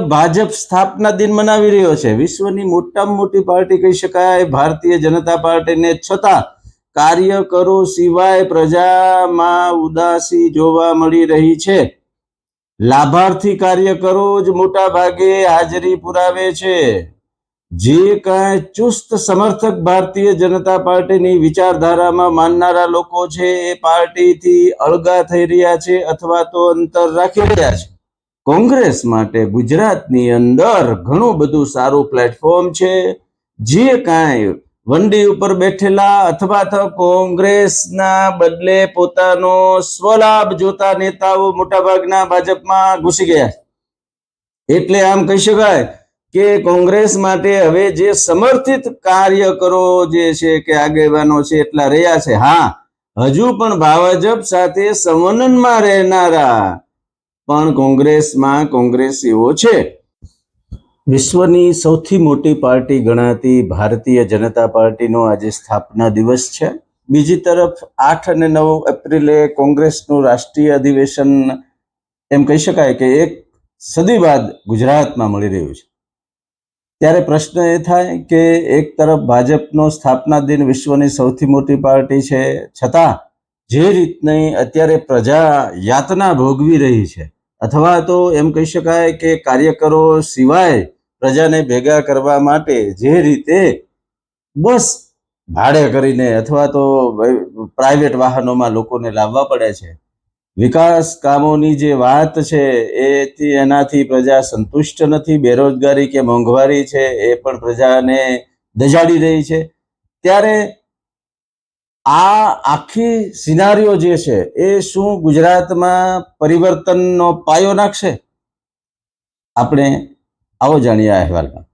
ભાજપ સ્થાપના દિન મનાવી રહ્યો છે. વિશ્વની મોટામાં મોટી પાર્ટી કહી શકાય. ભારતીય જનતા પાર્ટીને છતાં કાર્યકરો સિવાય પ્રજામાં ઉદાસી જોવા મળી રહી છે. લાભાર્થી કાર્યકરો જ મોટા ભાગે હાજરી પુરાવે છે. જે કાંઈ ચુસ્ત સમર્થક ભારતીય જનતા પાર્ટીની વિચારધારામાં માનનારા લોકો છે, એ પાર્ટીથી અળગા થઈ રહ્યા છે અથવા તો અંતર રાખી રહ્યા છે. કોંગ્રેસ માટે ગુજરાતની અંદર ઘણું બધું સારું પ્લેટફોર્મ છે. જે કાંઈ વંડી ઉપર બેઠેલા અથવા તો કોંગ્રેસના બદલે પોતાનો સ્વલાભ જોતા નેતાઓ મોટાભાગના ભાજપમાં ઘૂસી ગયા એટલે આમ કહી શકાય કે કોંગ્રેસ માટે હવે જે સમર્થિત કાર્યકરો જે છે કે આગેવાનો છે એટલા રહ્યા છે. હા, હજુ પણ ભાજપ સાથે સંવનનમાં રહેનારા પણ કોંગ્રેસમાં કોંગ્રેસીઓ છે. વિશ્વની સૌથી મોટી પાર્ટી ગણાતી ભારતીય જનતા પાર્ટીનો આજે સ્થાપના દિવસ છે. બીજી તરફ આઠ અને નવ એપ્રિલે કોંગ્રેસનું રાષ્ટ્રીય અધિવેશન એમ કહી શકાય કે એક સદી બાદ ગુજરાતમાં મળી રહ્યું છે. ત્યારે પ્રશ્ન એ થાય કે એક તરફ ભાજપનો સ્થાપના દિન વિશ્વની સૌથી મોટી પાર્ટી છે. છતાં જે રીતની અત્યારે પ્રજા યાતના ભોગવી રહી છે, અથવા તો એમ કહી શકાય કે કાર્યકરો સિવાય પ્રજાને ભેગા કરવા માટે જે રીતે બસ ભાડે કરીને અથવા તો પ્રાઇવેટ વાહનોમાં લોકોને લાવવા પડે છે. વિકાસ કામોની જે વાત છે, એથી એનાથી પ્રજા સંતુષ્ટ નથી, બેરોજગારી કે મોંઘવારી છે, એ પણ પ્રજાને દજાડી રહી છે. ત્યારે આ આખી સિનારીઓ જે છે, એ શું ગુજરાતમાં પરિવર્તનનો પાયો નાખશે? આપણે આવો જાણીએ આ અહેવાલમાં.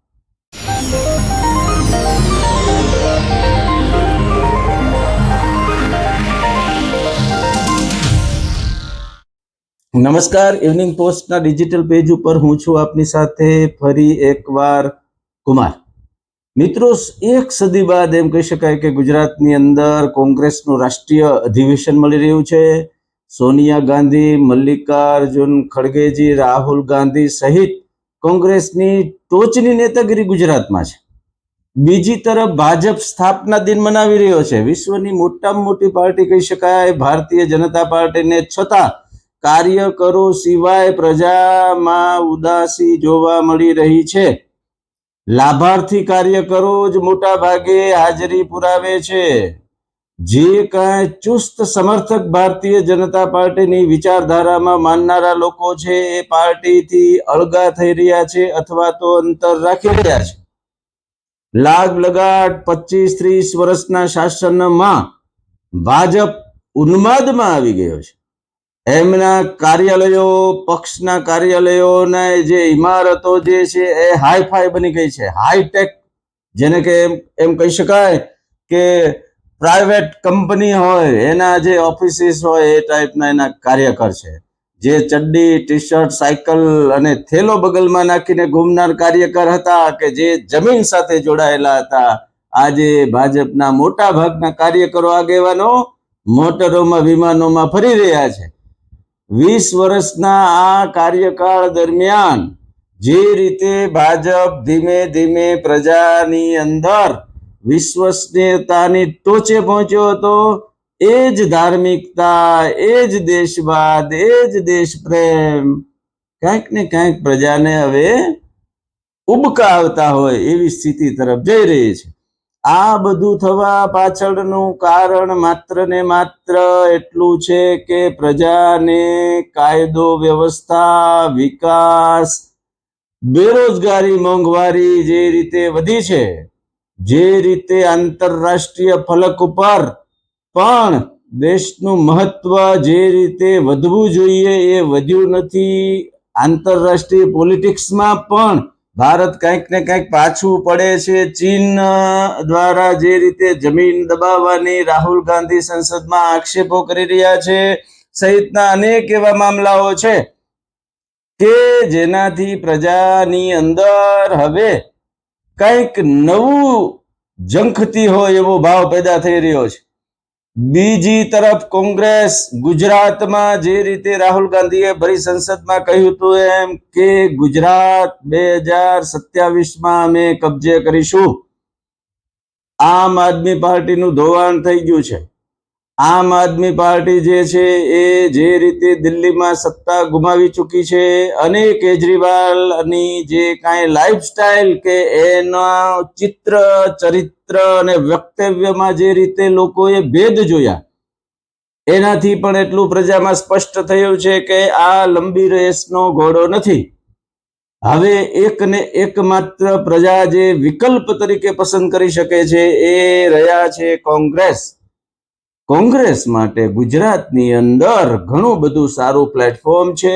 નમસ્કાર ઇવનિંગ પોસ્ટના ડિજિટલ પેજ ઉપર હું છું આપની સાથે ફરી એકવાર કુમાર. મિત્રો, એક સદી બાદ એમ કહી શકાય કે ગુજરાતની અંદર કોંગ્રેસનું રાષ્ટ્રીય અધિવેશન મળી રહ્યું છે. સોનિયા ગાંધી, મલ્લિકાર્જુન ખડગેજી, રાહુલ ગાંધી સહિત કોંગ્રેસની ટોચની નેતાગીરી ગુજરાતમાં છે. બીજી તરફ ભાજપ સ્થાપના દિન મનાવી રહ્યો છે. વિશ્વની મોટામાં મોટી પાર્ટી કહી શકાય, ભારતીય જનતા પાર્ટીને છતાં કાર્યકરો સિવાય પ્રજામાં ઉદાસી જોવા મળી રહી છે. લાભાર્થી કાર્યકરો જ મોટા ભાગે હાજરી પુરાવે છે. જે કાંઈ ચુસ્ત સમર્થક ભારતીય જનતા પાર્ટીની વિચારધારામાં માનનારા લોકો છે, એ પાર્ટીથી અળગા થઈ રહ્યા છે અથવા તો અંતર રાખી રહ્યા છે. લાગ લગાટ પચીસ ત્રીસ વર્ષના શાસનમાં ભાજપ ઉન્માદમાં આવી ગયો છે. એમના કાર્યાલયો, પક્ષના કાર્યાલયોના જે ઇમારતો જે છે એ હાઈફાઈ બની ગઈ છે. હાઈટેક જેને કે એમ કહી શકાય કે પ્રાઇવેટ કંપની હોય, એના જે ઓફિસીસ હોય એ ટાઈપના એના કાર્યકર છે. જે ચડ્ડી ટી શર્ટ સાયકલ અને થેલો બગલમાં નાખીને ઘૂમનાર કાર્યકર હતા કે જે જમીન સાથે જોડાયેલા હતા. આજે ભાજપના મોટા ભાગના કાર્યકરો આગેવાનો મોટરોમાં, વિમાનોમાં ફરી રહ્યા છે. વીસ વર્ષના આ કાર્યકાળ દરમિયાન જે રીતે ભાજપ ધીમે ધીમે પ્રજાની અંદર વિશ્વસનીયતાની ટોચે પહોંચ્યો હતો, એ જ ધાર્મિકતા, એ જ દેશવાદ, એ જ દેશ પ્રેમ કંઈક ને કંઈક પ્રજાને હવે ઉબકા આવતા હોય એવી સ્થિતિ તરફ જઈ રહી છે. આ બધું થવા પાછળનું કારણ માત્ર ને માત્ર એટલું છે કે પ્રજાને કાયદો, વ્યવસ્થા, વિકાસ, બેરોજગારી મોંઘવારી જે રીતે વધી છે, જે રીતે આંતરરાષ્ટ્રીય ફલક ઉપર પણ દેશનું મહત્વ જે રીતે વધવું જોઈએ એ વધ્યું નથી, આંતરરાષ્ટ્રીય પોલિટિક્સમાં પણ ભારત કંઈક ને કંઈક પાછું પડે છે. ચીન દ્વારા જે રીતે જમીન દબાવવાની રાહુલ ગાંધી સંસદમાં આક્ષેપો કરી રહ્યા છે, સહિતના અનેક એવા મામલાઓ છે કે જેનાથી પ્રજાની અંદર હવે કંઈક નવું જંખતી હોય એવો ભાવ પેદા થઈ રહ્યો છે. બીજી તરફ કોંગ્રેસ ગુજરાતમાં જે રીતે રાહુલ ગાંધીએ ભરી સંસદમાં કહ્યું હતું એમ કે ગુજરાત બે હજાર સત્યાવીસમાં અમે કબજે કરીશું. આમ આદમી પાર્ટીનું ધોવાણ થઈ ગયું છે. આમ આદમી પાર્ટી જે છે એ જે રીતે દિલ્હીમાં સત્તા ગુમાવી ચૂકી છે અને કેજરીવાલની જે કાંઈ લાઈફસ્ટાઈલ કે એના ચિત્ર, ચરિત્ર અને વક્તવ્યમાં જે રીતે લોકોએ ભેદ જોયા, એનાથી પણ એટલું પ્રજામાં સ્પષ્ટ થયું છે કે આ લંબી રેસનો ઘોડો નથી. હવે એક ને એકમાત્ર પ્રજા જે વિકલ્પ તરીકે પસંદ કરી શકે છે એ રહ્યા છે કોંગ્રેસ. કોંગ્રેસ માટે ગુજરાતની અંદર ઘણું બધું સારું પ્લેટફોર્મ છે.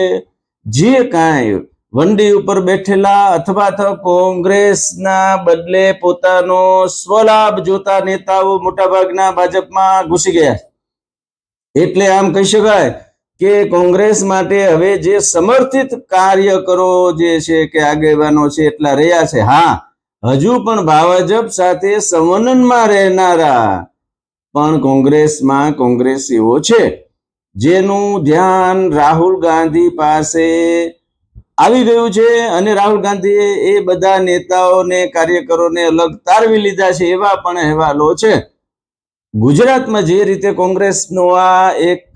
જે કાંઈ વંડી ઉપર બેઠેલા અથવા તો કોંગ્રેસના બદલે પોતાનો સ્વલાભ જોતા નેતાઓ મોટાભાગના ભાજપમાં ઘૂસી ગયા. એટલે આમ કહી શકાય કે કોંગ્રેસ માટે હવે જે સમર્થિત કાર્યકરો જે છે કે આગેવાનો છે એટલા રહ્યા છે. હા, હજુ પણ ભાજપ સાથે સંવનનમાં રહેનારા પણ કોંગ્રેસમાં કોંગ્રેસીઓ છે, જેનું ધ્યાન રાહુલ ગાંધી પાસે આવી ગયું છે અને રાહુલ ગાંધીએ એ બધા નેતાઓને, કાર્યકરોને અલગ તારવી લીધા છે એવા પણ અહેવાલો છે. ગુજરાતમાં જે રીતે કોંગ્રેસનો આ એક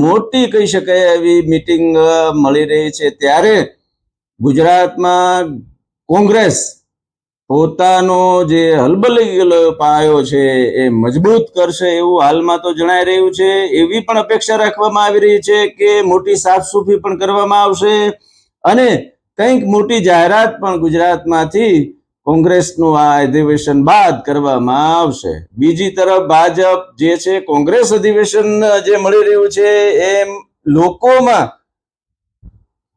મોટી કહી શકાય એવી મિટિંગ મળી રહી છે, ત્યારે ગુજરાતમાં કોંગ્રેસ પોતાનો જે હલબલી પાયો છે એ મજબૂત કરશે એવું હાલમાં તો જણાઈ રહ્યું છે. એવી પણ અપેક્ષા રાખવામાં આવી રહી છે કે મોટી સાફસૂફી પણ કરવામાં આવશે અને કંઈક મોટી જાહેરાત પણ ગુજરાતમાંથી કોંગ્રેસનું આ અધિવેશન બાદ કરવામાં આવશે. બીજી તરફ ભાજપ જે છે કોંગ્રેસ અધિવેશન જે મળી રહ્યું છે એમ લોકોમાં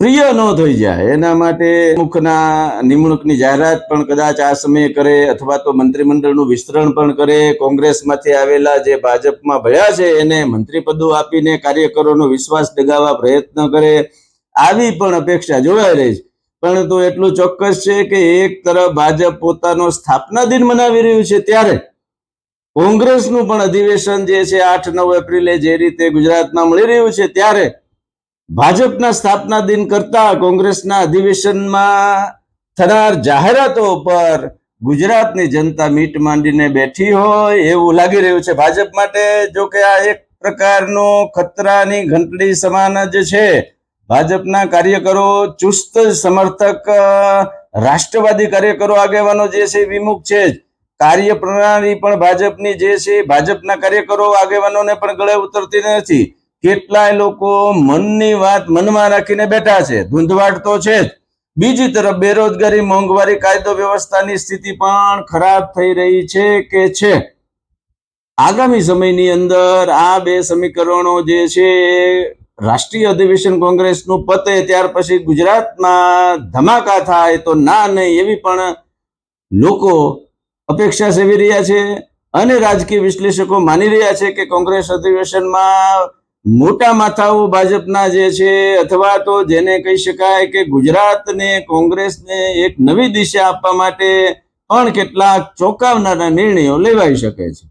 પ્રિય ન થઈ જાય. એના માટે મુખના નિમણૂકની જાહેરાત પણ કદાચ આ સમયે કરે અથવા તો મંત્રીમંડળનું વિસ્તરણ પણ કરે. કોંગ્રેસમાંથી આવેલા જે ભાજપમાં ભયા છે, એને મંત્રી પદો આપીને કાર્યકરોનો વિશ્વાસ ડગાવવા પ્રયત્ન કરે. આવી પણ અપેક્ષા જોવાઈ રહી છે. પરંતુ એટલું ચોક્કસ છે કે એક તરફ ભાજપ પોતાનો સ્થાપના દિન મનાવી રહ્યું છે ત્યારે કોંગ્રેસનું પણ અધિવેશન જે છે, આઠ નવ એપ્રિલે જે રીતે ગુજરાતમાં મળી રહ્યું છે, ત્યારે ભાજપના સ્થાપના દિન કરતા કોંગ્રેસના અધિવેશનમાં થનાર જાહેરાતો પર ગુજરાતની જનતા મીટ માંડીને બેઠી હોય એવું લાગી રહ્યું છે ભાજપ માટે, જો કે આ એક પ્રકારનો ખતરાની ઘંટડી સમાન જ છે. ભાજપના કાર્યકરો, ચુસ્ત સમર્થક રાષ્ટ્રવાદી કાર્યકરો આગેવાનો જે છે વિમુખ છે જ. કાર્ય પ્રણાલી પણ ભાજપની જે છે ભાજપના કાર્યકરો આગેવાનોને પણ ગળે ઉતરતી નથી. કેટલાય લોકો મનની વાત મનમાં રાખીને બેઠા છે. ધૂંધવાટ તો છે જ. બીજી તરફ બેરોજગારી, મોંઘવારી, કાયદો વ્યવસ્થાની સ્થિતિ પણ ખરાબ થઈ રહી છે કે છે? આગામી સમયની અંદર આ બે સમીકરણો જે છે, રાષ્ટ્રીય અધિવેશન કોંગ્રેસનું પતે ત્યાર પછી ગુજરાતમાં ધમાકા થાય તો ના નહીં એવી પણ લોકો અપેક્ષા સેવી રહ્યા છે. અને રાજકીય વિશ્લેષકો માની રહ્યા છે કે કોંગ્રેસ અધિવેશનમાં મોટા માથાઓ ભાજપના જે છે, અથવા તો જેને કહી શકાય કે ગુજરાતને, કોંગ્રેસને એક નવી દિશા આપવા માટે પણ કેટલાક ચોંકાવનારા નિર્ણયો લેવાઈ શકે છે.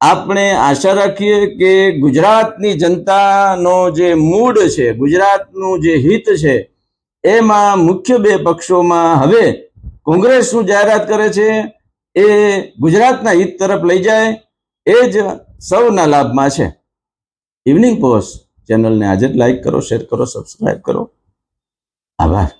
આપણે આશા રાખીએ કે ગુજરાતની જનતાનો જે મૂડ છે, ગુજરાતનું જે હિત છે, એમાં મુખ્ય બે પક્ષોમાં હવે કોંગ્રેસ શું જાહેરાત કરે છે, એ ગુજરાતના હિત તરફ લઈ જાય, એ જ સૌના લાભમાં છે. ઇવનિંગ પોસ્ટ ચેનલને આજે જ લાઈક કરો શેર કરો સબસ્ક્રાઈબ કરો. આભાર.